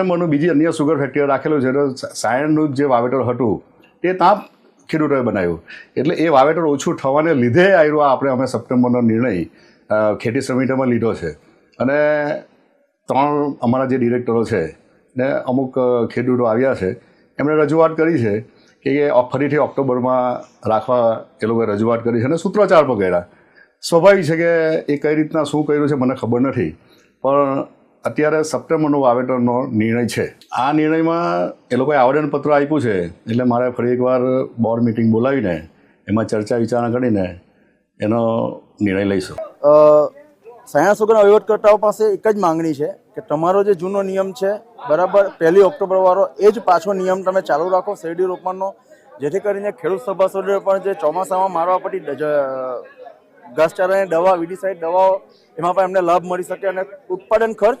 સપ્ટેમ્બરનું બીજી અન્ય sugar factory રાખેલું છે. તો સાયણનું જે વાવેતર હતું એ ત્યાં ખેડૂતોએ બનાવ્યું. એટલે એ વાવેતર ઓછું થવાને લીધે આવ્યું આપણે અમે સપ્ટેમ્બરનો નિર્ણય ખેતી સમિતિમાં લીધો છે. અને ત્રણ અમારા જે ડિરેક્ટરો છે, ને અમુક ખેડૂતો આવ્યા છે. એમણે રજૂઆત કરી છે કે ફરીથી ઓક્ટોબરમાં રાખવા એ લોકોએ રજૂઆત કરી છે અને સૂત્રોચ્ચાર પણ કર્યા. સ્વાભાવિક છે કે એ કઈ રીતના શું કર્યું છે મને ખબર નથી. પણ અત્યારે સપ્ટેમ્બરનો વાવેતરનો નિર્ણય છે. આ નિર્ણયમાં એ લોકોએ આવેદનપત્ર આપ્યું છે, એટલે મારે ફરી એકવાર બોર્ડ મિટિંગ બોલાવીને, એમાં ચર્ચા વિચારણા કરીને એનો નિર્ણય લઈશું. સુગરના વહીવટકર્તાઓ પાસે એક જ માંગણી છે કે તમારો જે જૂનો નિયમ છે, બરાબર પહેલી ઓક્ટોબર વાળો એ જ પાછો નિયમ તમે ચાલુ રાખો શેરડી રોપણનો જેથી કરીને ખેડૂત સભાસદોએ પણ જે ચોમાસામાં મારવા પડી ઘાસચારાની દવા વિડીસાઇડ દવાઓ, એમાં પણ એમને લાભ મળી શકે અને ઉત્પાદન ખર્ચ